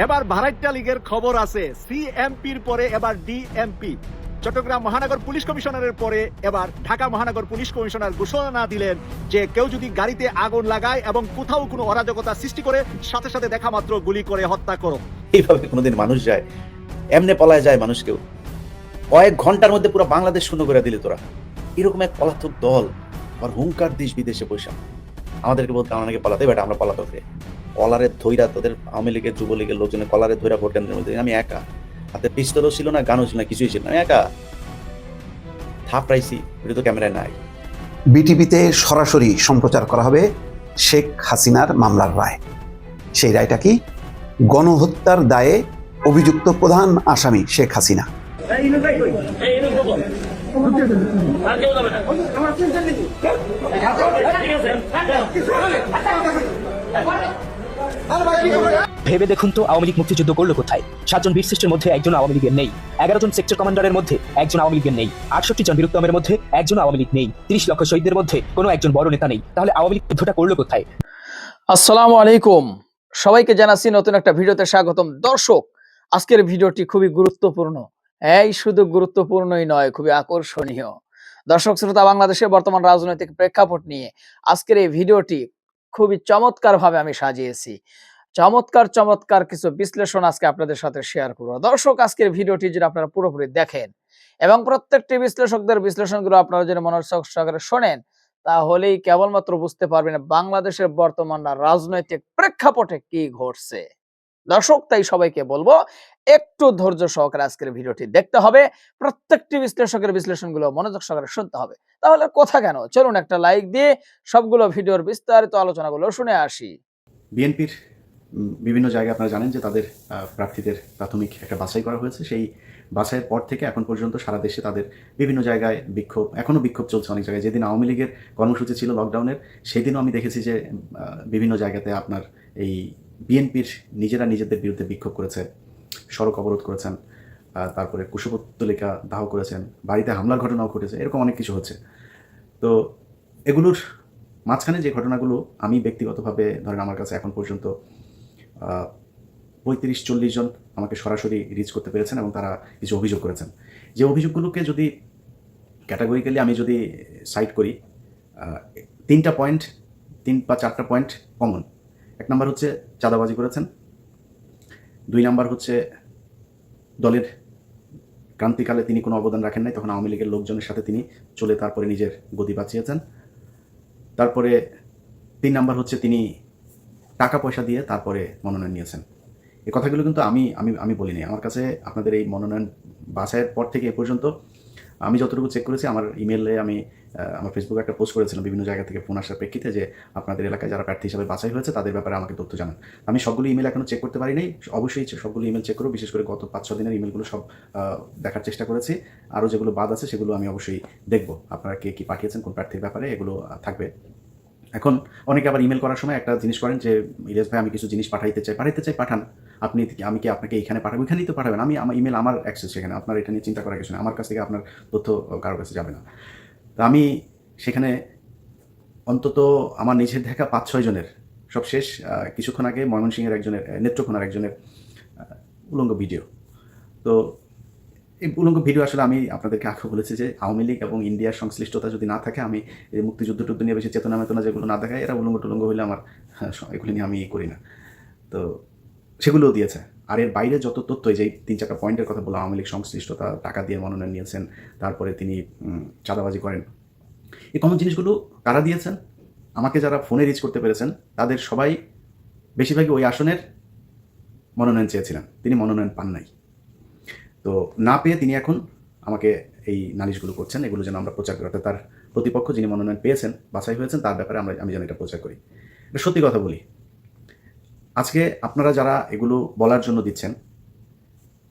এবার ভারাইটা লীগের খবর আছে। সিএমপির পরে এবার ডিএমপি। চট্টগ্রাম মহানগর পুলিশ কমিশনারের পরে এবার ঢাকা মহানগর পুলিশ কমিশনার ঘোষণা দিলেন যে কেউ যদি গাড়িতে আগুন লাগায় এবং কোথাও কোনো অরাজকতা সৃষ্টি করে, সাথে সাথে দেখা মাত্র গুলি করে হত্যা করো। এইভাবে কোনোদিন মানুষ যায়, এমনে পলায় যায় মানুষ কেউ। কয়েক ঘণ্টার মধ্যে পুরো বাংলাদেশ শূন্য করে দিলে তোরা। এরকম এক পলাতক দল, আর হুঙ্কার দেশ বিদেশে বৈশাখ। আমাদেরকে বলতে আমরা পালাতে, বেটা আমরা পলাতক রে কলারে ধৈরা তোদের আওয়ামী লীগের যুবলীগের লোকজনের কলারে ধৈরা ভোট কেন্দ্রের মধ্যে আমি একা হাতে পিস্তলও ছিল না গানও ছিল না কিছুই ছিল না আমি একা থাপড়াইছি এটা তো ক্যামেরায় নাই বিটিভিতে সরাসরি সম্প্রচার করা হবে শেখ হাসিনার মামলার রায় সেই রায়টা কি গণহত্যার দায়ে অভিযুক্ত প্রধান আসামি শেখ হাসিনা ভেবে দেখুন তো, আওয়ামী লীগ মুক্তিযুদ্ধ করল কোথায়? সাতজন বীরশ্রেষ্ঠের মধ্যে একজন আওয়ামী লীগের নেই। এগারো জন সেক্টর কমান্ডারের মধ্যে একজন আওয়ামী লীগের নেই। আটষট্টি জন বীরুত্তমের মধ্যে একজন আওয়ামী লীগ নেই। তিরিশ লক্ষ শহীদদের মধ্যে কোনো একজন বড় নেতা নেই। তাহলে আওয়ামী লীগ যুদ্ধটা করল কোথায়? আসসালামু আলাইকুম। সবাইকে জানাচ্ছি নতুন একটা ভিডিওতে স্বাগতম। দর্শক, আজকের ভিডিওটি খুবই গুরুত্বপূর্ণ। এই শুধু গুরুত্বপূর্ণই নয়, খুবই আকর্ষণীয়। দর্শক, শ্রোতা, বাংলাদেশের বর্তমান রাজনৈতিক প্রেক্ষাপট নিয়ে আজকের এই ভিডিওটি খুবই চমৎকার ভাবে আমি সাজিয়েছি। চমৎকার চমৎকার কিছু বিশ্লেষণ আজকে আপনাদের সাথে শেয়ার করব। দর্শক, আজকের ভিডিওটি যদি আপনারা পুরোপুরি দেখেন এবং প্রত্যেকটি বিশ্লেষকদের বিশ্লেষণগুলো আপনারা যদি মনোযোগ সহকারে শোনেন, তাহলেই কেবলমাত্র বুঝতে পারবেন বাংলাদেশের বর্তমান রাজনৈতিক প্রেক্ষাপটে কি ঘটছে। দর্শক, তাই সবাইকে বলব, একটু ধৈর্য সহকারে আজকের ভিডিওটি দেখতে হবে। প্রত্যেকটি বিশ্লেষকের বিশ্লেষণগুলো মনোযোগ সহকারে শুনতে হবে। তাহলে কথা কেন? চলুন একটা লাইক দিয়ে সবগুলো ভিডিওর বিস্তারিত আলোচনাগুলো শুনে আসি। বিএনপির বিভিন্ন জায়গায় আপনারা জানেন যে তাদের প্রার্থীদের প্রাথমিক একটা বাছাই করা হয়েছে। সেই বাছাইয়ের পর থেকে এখন পর্যন্ত সারা দেশে তাদের বিভিন্ন জায়গায় বিক্ষোভ এখনও বিক্ষোভ চলছে অনেক জায়গায়। যেদিন আওয়ামী লীগের কর্মসূচি ছিল লকডাউনের সেদিনও আমি দেখেছি যে বিভিন্ন জায়গাতে আপনার এই বিএনপির নিজেরা নিজেদের বিরুদ্ধে বিক্ষোভ করেছে সড়ক অবরোধ করেছেন তারপরে কুশপুত্তলিকা দাহ করেছেন, বাড়িতে হামলার ঘটনাও ঘটেছে, এরকম অনেক কিছু হচ্ছে। তো এগুলোর মাঝখানে যে ঘটনাগুলো আমি ব্যক্তিগতভাবে, ধরেন আমার কাছে এখন পর্যন্ত পঁয়ত্রিশ, চল্লিশ জন আমাকে সরাসরি রিচ করতে পেরেছেন এবং তারা কিছু অভিযোগ করেছেন। যে অভিযোগগুলোকে যদি ক্যাটাগরিক্যালি আমি যদি সাইট করি তিনটা পয়েন্ট তিন বা চারটা পয়েন্ট কমন এক নাম্বার হচ্ছে চাঁদাবাজি করেছেন। দুই নাম্বার হচ্ছে দলের ক্রান্তিকালে তিনি কোনো অবদান রাখেন নাই, তখন আওয়ামী লীগের লোকজনের সাথে তিনি চলে তারপরে নিজের গতি বাঁচিয়েছেন। তারপরে তিন নাম্বার হচ্ছে তিনি টাকা পয়সা দিয়ে তারপরে মনোনয়ন নিয়েছেন। এই কথাগুলো কিন্তু আমি আমি আমি বলিনি। আমার কাছে আপনাদের এই মনোনয়ন বাছাইয়ের পর থেকে এ পর্যন্ত আমি যতটুকু চেক করেছি, আমার ইমেলে আমি আমার ফেসবুকে একটা পোস্ট করেছিলাম বিভিন্ন জায়গা থেকে ফোন আসার প্রেক্ষিতে যে আপনাদের এলাকায় যারা প্রার্থী হিসাবে বাছাই হয়েছে, তাদের ব্যাপারে আমাকে তথ্য জানান। আমি সবগুলো ইমেল এখনও চেক করতে পারি অবশ্যই সবগুলো ইমেল চেক করব বিশেষ করে গত পাঁচ ছ দিনের ইমেলগুলো সব দেখার চেষ্টা করেছি। আরও যেগুলো বাদ আছে, সেগুলো আমি অবশ্যই দেখব। আপনারা কে কী পাঠিয়েছেন, কোন প্রার্থীর ব্যাপারে, এগুলো থাকবে। এখন অনেকে আবার ইমেল করার সময় একটা জিনিস করেন যে ইলিয়াস ভাই, আমি কিছু জিনিস পাঠাইতে চাই। পাঠাইতে চাই, পাঠান। আপনি আমি কি আপনাকে এখানে পাঠাবো? এখানেই তো পাঠাবেন। আমি, আমার ইমেল আমার অ্যাক্সেস সেখানে। আপনার এটা নিয়ে চিন্তা করার কিছু নেই। আমার কাছ থেকে আপনার তথ্য কারোর কাছে যাবে না। তো আমি সেখানে অন্তত আমার নিজের দেখা পাঁচ, ছয় জনের। সব শেষ কিছুক্ষণ আগে ময়মনসিংহের একজনের নেত্রকোনার একজনের উলঙ্গ ভিডিও। তো এই উলঙ্গ ভিডিও আসলে আমি আপনাদেরকে আগে বলেছি যে আওয়ামী লীগ এবং ইন্ডিয়ার সংশ্লিষ্টতা যদি না থাকে আমি এই মুক্তিযুদ্ধ টুদ্ধ নিয়ে বেশি চেতনা মেতনা যেগুলো না দেখায় এরা উলঙ্গ টুলঙ্গ হইলে আমার হ্যাঁ, এগুলো নিয়ে আমি করি না। তো সেগুলোও দিয়েছে। আর এর বাইরে যত তথ্য এই যে তিন চারটা পয়েন্টের কথা বললাম আওয়ামী লীগ সংশ্লিষ্টতা টাকা দিয়ে মনোনয়ন নিয়েছেন তারপরে তিনি চাঁদাবাজি করেন। এই কমন জিনিসগুলো কারা দিয়েছেন? আমাকে যারা ফোনে রিচ করতে পেরেছেন তাদের সবাই বেশিরভাগই ওই আসনের মনোনয়ন চেয়েছিলেন। তিনি মনোনয়ন পান নাই। তো না পেয়ে তিনি এখন আমাকে এই নালিশগুলো করছেন, এগুলো যেন আমরা প্রচার করি। অর্থাৎ তার প্রতিপক্ষ যিনি মনোনয়ন পেয়েছেন, বাছাই হয়েছেন, তার ব্যাপারে আমরা, আমি যেন এটা প্রচার করি। এটা সত্যি কথা বলি। আজকে আপনারা যারা এগুলো বলার জন্য দিচ্ছেন,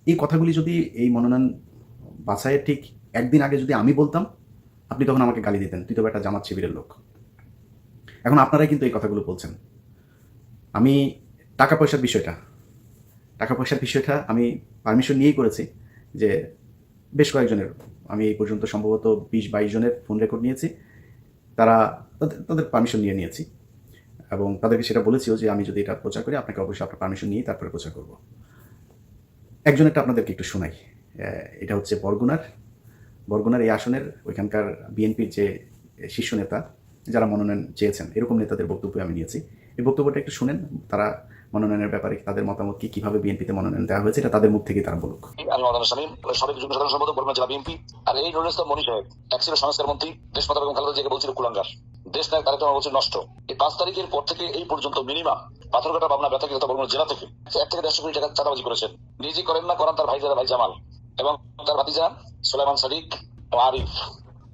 এই কথাগুলি যদি এই মনোনয়ন বাছাইয়ের ঠিক একদিন আগে যদি আমি বলতাম, আপনি তখন আমাকে গালি দিতেন। তুই তো একটা জামাত শিবিরের লোক। এখন আপনারাই কিন্তু এই কথাগুলো বলছেন। আমি টাকা পয়সার বিষয়টা, টাকা পয়সার বিষয়টা আমি পারমিশন নিয়েই করেছি। যে বেশ কয়েকজনের, আমি এই পর্যন্ত সম্ভবত বিশ বাইশ জনের ফোন রেকর্ড নিয়েছি। তারা তাদের পারমিশন নিয়ে নিয়েছি। এবং তাদেরকে সেটা বলেছিও যে আমি যদি এটা প্রচার করি, আপনাকে অবশ্যই আপনার পারমিশন নিয়ে তারপরে প্রচার করব। একজনেরটা আপনাদেরকে একটু শোনাই। এটা হচ্ছে বরগুনার। বরগুনার এই আসনের ওইখানকার বিএনপির যে শীর্ষ নেতা, যারা মনোনয়ন চেয়েছেন, এরকম নেতাদের বক্তব্য আমি নিয়েছি। এই বক্তব্যটা একটু শুনেন, তারা মনোনয়নের ব্যাপারে তাদের মতামত কি, কীভাবে বিএনপিতে মনোনয়ন দেওয়া হয়েছে, এটা তাদের মুখ থেকেই তারা বলুক। আমি আর এই মনি সাহেব এক ছিল সংস্কার মন্ত্রী বেগম খালেদা বলছিল কুলাঙ্গার। দেশ নায়ক নষ্ট। এই পাঁচ তারিখের পর থেকে এই পর্যন্ত মিনিমাম পাথরঘাটা পাবনা ব্যথা তথা বর্মা জেলা থেকে এক থেকে দেড়শো কোটি টাকা চাঁদাবাজি করেছেন। নিজে করেন না, করান তার ভাই ভাই জামাল। এবং তার ভাতিজা সোলাইমান সাদিক ও আরিফ।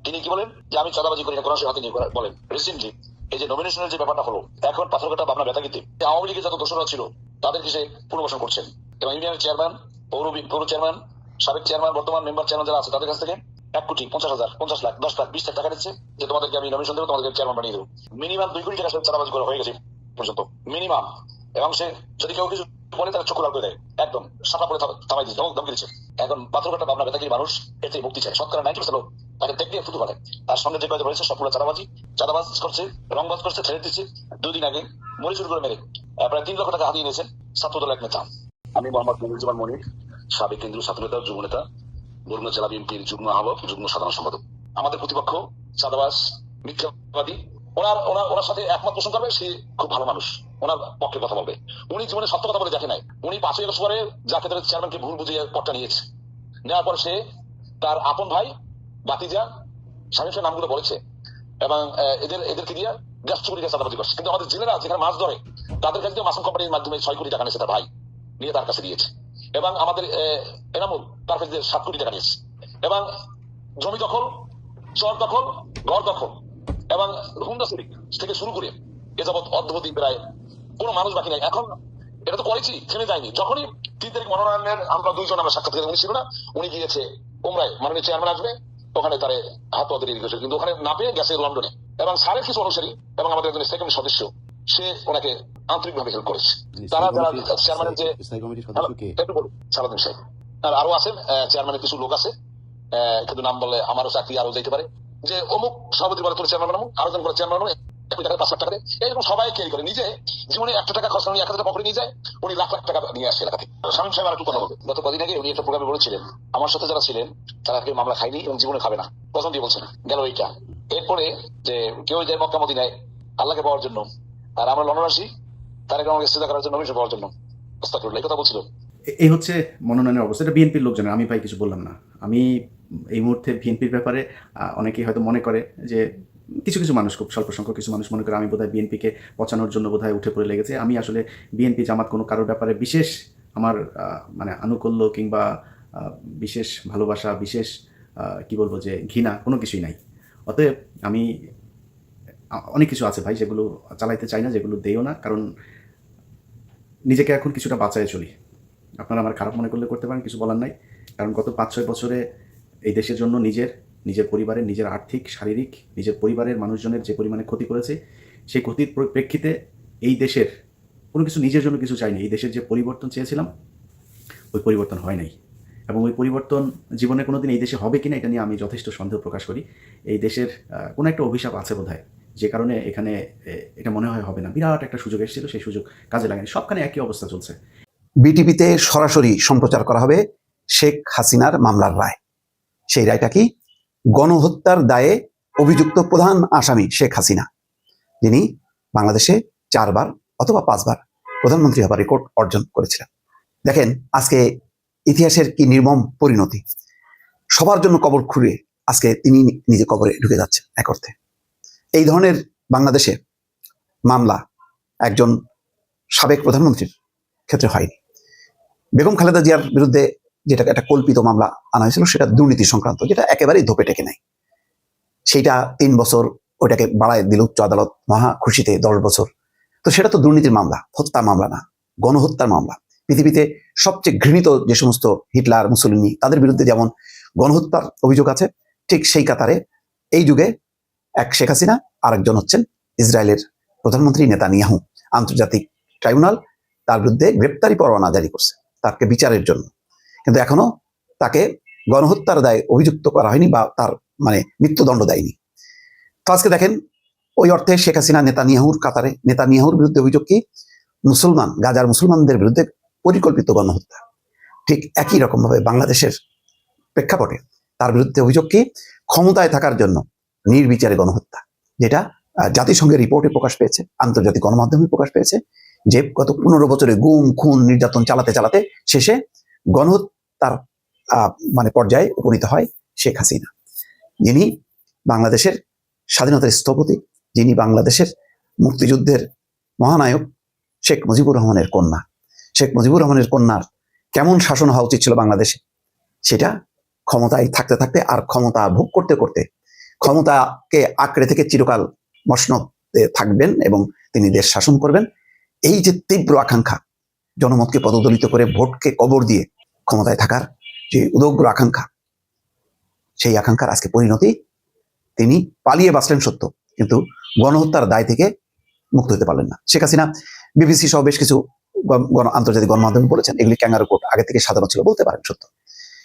তিনি কি বলেন? যে আমি চাঁদাবাজি করি না, কোরআন হাতে নিয়ে বলেন। রিসেন্টলি এই যে নমিনেশনের যে ব্যাপারটা হলো, এখন পাথরঘাটা পাবনা ব্যথাগিতে আওয়ামী লীগের যত দোষরা ছিল, তাদেরকে সে পুনর্বাসন করছেন। এবং ইউনিয়নের চেয়ারম্যান পৌর পৌর চেয়ারম্যান সাবেক চেয়ারম্যান বর্তমান মেম্বার চেয়ারম্যান যারা আছে, তাদের কাছ থেকে এক কোটি পঞ্চাশ হাজার, পঞ্চাশ লাখ, দশ লাখ, বিশ লাখ টাকা দিচ্ছে যে তোমাদেরকে আমি নমিনেশন দেবো, তোমাদেরকে চেয়ারম্যান বানিয়ে দেবো। মিনিমাম দুই কোটি টাকা সে চাঁদাবাজি করা হয়ে গেছে পর্যন্ত মিনিমাম এবং সে যদি কেউ কিছু বলে তারা চক্ষু করে দেয়, একদম করে থাম- থামাই দিচ্ছে, ধমক, ধমকি দিচ্ছে। এখন পাথরঘাটা ভাবনা বেতাগিরি মানুষ এতে মুক্তি চায়। শতকরা নাইনটি পার্সেন্ট তাকে দেখতে ফুটু পারে তার সঙ্গে যে কয়েক রয়েছে, সবগুলো চাঁদাবাজি, চাঁদাবাজ করছে, রংবাজ করছে, ছেড়ে দিচ্ছে। দুদিন আগে মরি চুরি করে মেরে প্রায় তিন লক্ষ টাকা হাতিয়ে নিয়েছেন ছাত্রদল এক নেতা। আমি মোহাম্মদ মনিরুজ্জামান মনির, সাবেক কেন্দ্রীয় ছাত্র নেতা যুব নেতা বরুণা জেলা বিএনপির যুগ্ম আহ্বায়ক যুগ্ম সাধারণ সম্পাদক। আমাদের প্রতিপক্ষ চাঁদাবাজ, মিথ্যাবাদী, ওনার ওনার ওনার সাথে একমত পোষণ করবে, সে খুব ভালো মানুষ। ওনার পক্ষে কথা বলবে। উনি জীবনে সত্য কথা বলে দেখে নাই। উনি পাঁচই আগস্ট পরে জাকের চেয়ারম্যানকে ভুল বুঝিয়ে পদটা নিয়েছে। নেওয়ার পর সে তার আপন ভাই বাতিজা স্বামী স্বামী নামগুলো বলেছে এবং এদের, এদেরকে দিয়ে গ্যাস চুরি দিয়ে চাঁদাবাজি করছে। কিন্তু আমাদের জেলেরা যেখানে মাছ ধরে, তাদের কাছে মাসুম কোম্পানির মাধ্যমে ছয় কোটি টাকা নিয়েছে তার ভাই, নিয়ে তার কাছে দিয়েছে। এবং আমাদের এনামুল তার কাছে সাত কোটি টাকা নিয়েছে। এবং জমি দখল, চর দখল, ঘর দখল এবং হুন্ডা চুরি থেকে শুরু করে এ যাবৎ অদ্যবধি প্রায় কোনো মানুষ বাকি নাই। এখন এটা তো করেছি, থেমে যায়নি। যখনই তিন তারিখ মনোনয়নের আমরা দুইজন আমরা সাক্ষাৎ উনি ছিল না, উনি গিয়েছে, উমরায় মাননীয় চেয়ারম্যান আসবে ওখানে তার হাত পাতে করেছে কিন্তু ওখানে না পেয়ে গেছে লন্ডনে। এবং সারের কিছু অনুসারী এবং আমাদের একজন সেকেন্ড সদস্য সে ওনাকে আন্তরিকভাবে হেল্প করেছে। তারা যারা চেয়ারম্যানের যে সারাদিন সাহেব আর আরও আছেন চেয়ারম্যানের কিছু লোক আছে কিন্তু নাম বলে আমারও চাকরি আরও যেতে পারে। যে অমুক সভাপতি বলে তোর চেয়ারম্যান বানাবো আরও জন করে চেয়ারম্যান বানাবো টাকা, পাঁচ লাখ টাকা। এরকম সবাই করে। নিজে জীবনে একটা টাকা খরচ নিয়ে এক হাজার পকেটে নিয়ে যায়, উনি লাখ লাখ টাকা নিয়ে আসে এলাকা থেকে। সাহেব কথা বলবে। গত কদিন আগে উনি একটা প্রোগ্রামে বলেছিলেন, আমার সাথে যারা ছিলেন, তারা কেউ মামলা খায়নি এবং জীবনে খাবে না। দিয়ে বলছেন গেল এরপরে যে কেউ যায় মক্কা আল্লাহকে পাওয়ার জন্য, আর আমরা আসি তার আমাকে সিধা করার জন্য অভিযোগ পাওয়ার জন্য। কথা বলছিল। এই হচ্ছে মনোনয়নের অবস্থা। এটা বিএনপির লোকজনের, আমি ভাই কিছু বললাম না। আমি এই মুহূর্তে বিএনপির ব্যাপারে অনেকেই হয়তো মনে করে যে কিছু কিছু মানুষ খুব স্বল্প সংখ্যক কিছু মানুষ মনে করে আমি বোধহয় বিএনপিকে পচানোর জন্য বোধহয় উঠে পড়ে লেগেছে। আমি আসলে বিএনপি জামাত কোনো কারোর ব্যাপারে বিশেষ আমার মানে আনুকূল্য কিংবা বিশেষ ভালোবাসা, বিশেষ কি বলব যে ঘৃণা কোনো কিছুই নাই। অতএব আমি অনেক কিছু আছে ভাই যেগুলো চালাইতে চাই না, যেগুলো দেও না। কারণ নিজেকে এখন কিছুটা বাঁচায় চলি। আপনারা আমার খারাপ মনে করলে করতে পারেন, কিছু বলার নাই। কারণ গত পাঁচ ছয় বছরে এই দেশের জন্য নিজের নিজের পরিবারের, নিজের আর্থিক, শারীরিক, নিজের পরিবারের মানুষজনের যে পরিমাণে ক্ষতি করেছে, সেই ক্ষতির প্রেক্ষিতে এই দেশের কোনো কিছু নিজের জন্য কিছু চাইনি। এই দেশের যে পরিবর্তন চেয়েছিলাম, ওই পরিবর্তন হয় নাই। এবং ওই পরিবর্তন জীবনে কোনোদিন এই দেশে হবে কিনা, এটা নিয়ে আমি যথেষ্ট সন্দেহ প্রকাশ করি। এই দেশের কোনো একটা অভিশাপ আছে বোধহয়, যে কারণে এখানে এটা মনে হয় হবে না। বিরাট একটা সুযোগ এসেছিল, সেই সুযোগ কাজে লাগেনি সবখানে একই অবস্থা চলছে। বিটিভিতে সরাসরি সম্প্রচার করা হবে শেখ হাসিনার মামলার রায়। সেই রায়টা কি? গণহত্যার দায়ে অভিযুক্ত প্রধান আসামি শেখ হাসিনা। যিনি বাংলাদেশে চারবার অথবা পাঁচবার প্রধানমন্ত্রী হবার রেকর্ড অর্জন করেছিলেন। দেখেন, আজকে ইতিহাসের কি নির্মম পরিণতি। সবার জন্য কবর খুঁড়ে আজকে তিনি নিজে কবরে ঢুকে যাচ্ছেন এক অর্থে। এই ধরনের বাংলাদেশে মামলা একজন সাবেক প্রধানমন্ত্রীর ক্ষেত্রে হয়নি। বেগম খালেদা জিয়ার বিরুদ্ধে যেটা একটা কল্পিত মামলা আনা হয়েছিল, সেটা দুর্নীতি সংক্রান্ত, যেটা একেবারেই ধোপে টেকে নেয় সেইটা তিন বছর ওইটাকে বাড়ায় দিল উচ্চ আদালত, মহা খুশিতে দশ বছর। তো সেটা তো দুর্নীতির মামলা, হত্যা মামলা না, গণহত্যার মামলা। পৃথিবীতে সবচেয়ে ঘৃণিত যে সমস্ত হিটলার মুসলিনী তাদের বিরুদ্ধে যেমন গণহত্যার অভিযোগ আছে, ঠিক সেই কাতারে এই যুগে এক শেখ হাসিনা, আরেকজন হচ্ছেন ইসরায়েলের প্রধানমন্ত্রী নেতানিয়াহু। আন্তর্জাতিক ট্রাইব্যুনাল তার বিরুদ্ধে গ্রেপ্তারি পরোয়ানা জারি করছে তাকে বিচারের জন্য। কিন্তু এখনও তাকে গণহত্যার দায়ে অভিযুক্ত করা হয়নি বা তার মানে মৃত্যুদণ্ড দেয়নি। তো আজকে দেখেন, ওই অর্থে শেখ হাসিনা, নেতানিয়াহুর কাতারে, নেতানিয়াহুর বিরুদ্ধে অভিযোগ কি? মুসলমান, গাজার মুসলমানদের বিরুদ্ধে পরিকল্পিত গণহত্যা। ঠিক একই রকম ভাবে বাংলাদেশের প্রেক্ষাপটে তার বিরুদ্ধে অভিযোগ কি? ক্ষমতায় থাকার জন্য নির্বিচারে গণহত্যা, যেটা জাতিসংঘের রিপোর্টে প্রকাশ পেয়েছে, আন্তর্জাতিক গণমাধ্যমে প্রকাশ পেয়েছে, যে গত পনেরো বছরে গুম, খুন, নির্যাতন চালাতে চালাতে শেষে গণহত্যার আহ, মানে পর্যায়ে উপনীত হয় শেখ হাসিনা। যিনি বাংলাদেশের স্বাধীনতার স্থপতি যিনি বাংলাদেশের মুক্তিযুদ্ধের মহানায়ক শেখ মুজিবুর রহমানের কন্যা। শেখ মুজিবুর রহমানের কন্যার কেমন শাসন হওয়া উচিত ছিল বাংলাদেশে? সেটা ক্ষমতায় থাকতে থাকতে আর ক্ষমতা ভোগ করতে করতে ক্ষমতাকে আঁকড়ে থেকে চিরকাল মসনদে থাকবেন এবং তিনি দেশ শাসন করবেন। এই যে তীব্র আকাঙ্ক্ষা জনমতকে পদদলিত করে ভোটকে কবর দিয়ে ক্ষমতায় থাকার যে উদগ্র আকাঙ্ক্ষা, সেই আকাঙ্ক্ষার আজকে পরিণতি তিনি পালিয়ে বাঁচলেন সত্য, কিন্তু গণহত্যার দায় থেকে মুক্ত হতে পারলেন না। শেখ হাসিনা, বিবিসি সহ বেশ কিছু আন্তর্জাতিক গণমাধ্যমে বলেছেন, এগুলি ক্যাঙ্গারু কোর্ট আগে থেকে সাধারণ ছিল বলতে পারেন সত্য।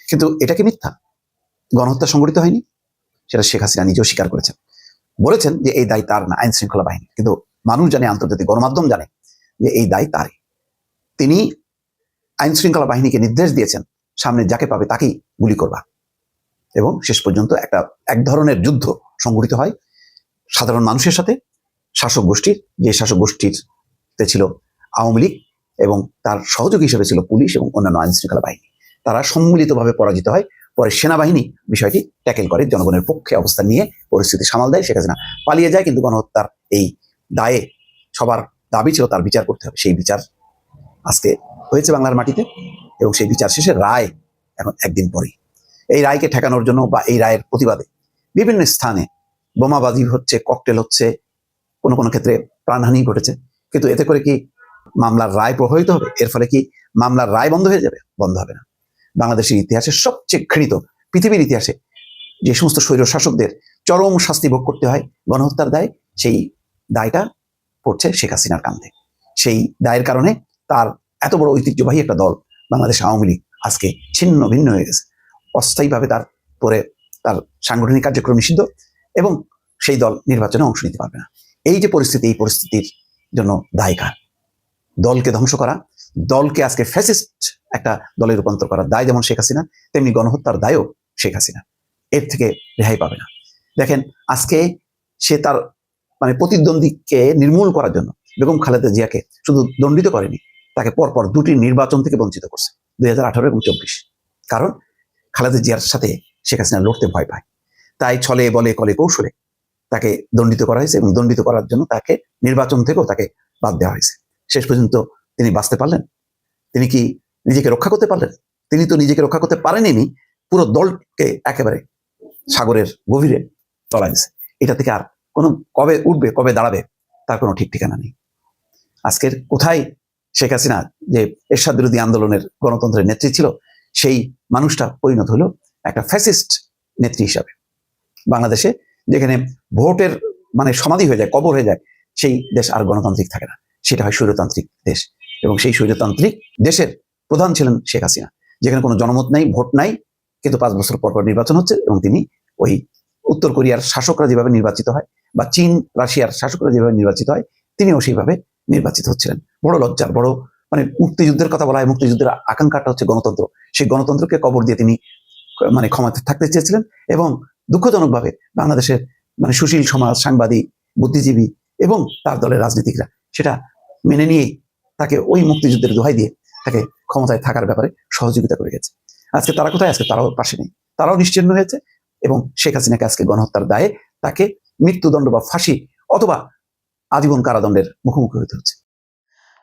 কিন্তু এটা কি মিথ্যা? গণহত্যা সংগঠিত হয়নি? সেটা শেখ হাসিনা নিজেও স্বীকার করেছেন। বলেছেন যে এই দায় তার না আইন শৃঙ্খলা বাহিনী কিন্তু মানুষ জানে, আন্তর্জাতিক গণমাধ্যম জানে যে এই দায় তারই। তিনি আইন শৃঙ্খলা বাহিনীকে নির্দেশ দিয়েছেন, সামনে যাকে পাবে তাকেই গুলি করবা। এবং শেষ পর্যন্ত একটা, এক ধরনের যুদ্ধ সংঘটিত হয় সাধারণ মানুষের সাথে, শাসক গোষ্ঠীর, যে শাসক গোষ্ঠীর ছিল আওয়ামী লীগ এবং তার সহযোগী হিসেবে ছিল পুলিশ এবং অন্যান্য আইন শৃঙ্খলা বাহিনী। তারা সম্মিলিতভাবে পরাজিত হয়, পরে সেনাবাহিনী বিষয়টি ট্যাকেল করে, জনগণের পক্ষে অবস্থান নিয়ে পরিস্থিতি সামাল দেয়, শেখ হাসিনা পালিয়ে যায়, কিন্তু গণহত্যার এই দায়ে সবার দাবি ছিল তার বিচার করতে হবে, সেই বিচার আজকে হয়েছে বাংলার মাটিতে এবং সেই বিচার শেষে রায় এখন একদিন পরেই। এই রায়কে ঠেকানোর জন্য বা এই রায়ের প্রতিবাদে বিভিন্ন স্থানে বোমাবাজি হচ্ছে ককটেল হচ্ছে, কোনো কোনো ক্ষেত্রে প্রাণহানি ঘটেছে। কিন্তু এতে করে কি মামলার রায় প্রভাবিত হবে? এর ফলে কি মামলার রায় বন্ধ হয়ে যাবে? বন্ধ হবে না। বাংলাদেশের ইতিহাসে সবচেয়ে ঘৃণিত, পৃথিবীর ইতিহাসে যে সমস্ত স্বৈর শাসকদের চরম শাস্তি ভোগ করতে হয় গণহত্যার দায়, সেই দায়টা পড়ছে শেখ হাসিনার কাঁধে। সেই দায়ের কারণে তার এত বড় ঐতিহ্যবাহী একটা দল বাংলাদেশ আওয়ামী লীগ আজকে ছিন্ন, ভিন্ন হয়ে গেছে। অস্থায়ীভাবে তার পরে তার সাংগঠনিক কার্যক্রম নিষিদ্ধ এবং সেই দল নির্বাচনে অংশ নিতে পারবে না। এই যে পরিস্থিতি, এই পরিস্থিতির জন্য দায় কার? দলকে ধ্বংস করা, দলকে আজকে ফ্যাসিস্ট একটা দলে রূপান্তর করার দায় যেমন শেখ হাসিনা, তেমনি গণহত্যার দায়ও শেখ হাসিনা। এর থেকে রেহাই পাবে না। দেখেন, আজকে সে তার মানে প্রতিদ্বন্দ্বীকে নির্মূল করার জন্য বেগম খালেদা জিয়াকে শুধু দণ্ডিত করেনি তাকে পরপর দুটি নির্বাচন থেকে বঞ্চিত করছে, দুই হাজার আঠারো এবং চব্বিশ। কারণ খালেদা জিয়ার সাথে শেখ হাসিনা লড়তে ভয় পায়। তাই ছলে বলে কলে কৌশলে তাকে দণ্ডিত করা হয়েছে এবং দণ্ডিত করার জন্য তাকে নির্বাচন থেকেও তাকে বাদ দেওয়া হয়েছে। শেষ পর্যন্ত তিনি বাঁচতে পারলেন। তিনি কি নিজেকে রক্ষা করতে পারলেন? তিনি তো নিজেকে রক্ষা করতে পারেননি, পুরো দলকে একেবারে সাগরের গভীরে তলা দিছে এটা থেকে আর কোনো কবে উঠবে, কবে দাঁড়াবে, তার কোনো ঠিক ঠিকানা নেই। আজকের কোথায় শেখ হাসিনা যে এরশাদ বিরোধী আন্দোলনের গণতন্ত্রের নেত্রী ছিল, সেই মানুষটা পরিণত হলো একটা ফ্যাসিস্ট নেত্রী হিসাবে। বাংলাদেশে যেখানে ভোটের মানে সমাধি হয়ে যায়, কবর হয়ে যায়, সেই দেশ আর গণতান্ত্রিক থাকে না। সেটা হয় স্বৈরতান্ত্রিক দেশ এবং সেই স্বৈরতান্ত্রিক দেশের প্রধান ছিলেন শেখ হাসিনা। যেখানে কোনো জনমত নাই, ভোট নাই, কিন্তু পাঁচ বছর পর পর নির্বাচন হচ্ছে এবং তিনি ওই উত্তর কোরিয়ার শাসকরা যেভাবে নির্বাচিত হয় বা চীন, রাশিয়ার শাসকরা যেভাবে নির্বাচিত হয়, তিনিও সেইভাবে নির্বাচিত হচ্ছিলেন। বড় লজ্জার বড় মানে মুক্তিযুদ্ধের কথা বলা হয়, মুক্তিযুদ্ধের আকাঙ্ক্ষাটা হচ্ছে গণতন্ত্র। সেই গণতন্ত্রকে কবর দিয়ে তিনি মানে ক্ষমতা থাকতে চেয়েছিলেন এবং দুঃখজনকভাবে বাংলাদেশের মানে সুশীল সমাজ, সাংবাদিক, বুদ্ধিজীবী এবং তার দলের রাজনীতিকরা সেটা মেনে নিয়েই তাকে ওই মুক্তিযুদ্ধের দোহাই দিয়ে তাকে ক্ষমতায় থাকার ব্যাপারে সহযোগিতা করে গেছে। আজকে তারা কোথায়? আজকে তারাও পাশে নেই। তারাও নিশ্চিন্ন হয়েছে এবং শেখ হাসিনাকে আজকে গণহত্যার দায়ে তাকে মৃত্যুদণ্ড বা ফাঁসি অথবা আজীবন কারাদণ্ডের মুখোমুখি হতে হচ্ছে।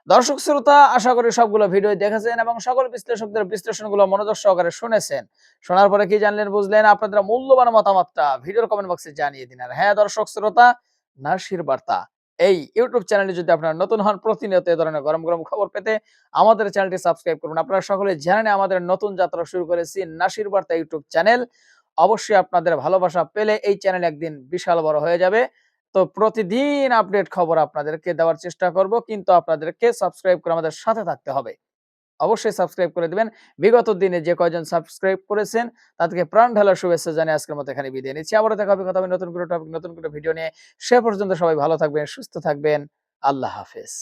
দর্শক শ্রোতা, আশা করি সবগুলো ভিডিও দেখেছেন এবং সকল বিশ্লেষকদের বিশ্লেষণগুলো মনোযোগ সহকারে শুনেছেন। শোনার পরে কি জানলেন, বুঝলেন? আপনাদের মূল্যবান মতামতটা ভিডিওর কমেন্ট বক্সে জানিয়ে দিন। আর হ্যাঁ দর্শক শ্রোতা, নাসির বার্তা। এই ইউটিউব চ্যানেলে যদি আপনারা নতুন হন, প্রতিনিয়ত এ ধরনের গরম গরম খবর পেতে আমাদের চ্যানেলটি সাবস্ক্রাইব করুন। আপনারা সকলে জানেন, আমাদের নতুন যাত্রা শুরু করেছি নাসির বার্তা ইউটিউব চ্যানেল অবশ্যই আপনাদের ভালোবাসা পেলে এই চ্যানেল একদিন বিশাল বড় হয়ে যাবে। তো প্রতিদিন আপডেট খবর আপনাদেরকে দেওয়ার চেষ্টা করব, কিন্তু আপনাদেরকে সাবস্ক্রাইব করে আমাদের সাথে থাকতে হবে। অবশ্যই সাবস্ক্রাইব করে দেবেন। বিগত দিনে যে কয়জন সাবস্ক্রাইব করেছেন, তাদেরকে প্রাণ ঢালার শুভেচ্ছা জানিয়ে আজকের মতো এখানে বিদায় নিচ্ছি। আবারও দেখা হবে কথা হবে নতুন কোনো টপিক নতুন কোনো ভিডিও নিয়ে। সে পর্যন্ত সবাই ভালো থাকবেন, সুস্থ থাকবেন। আল্লাহ হাফেজ।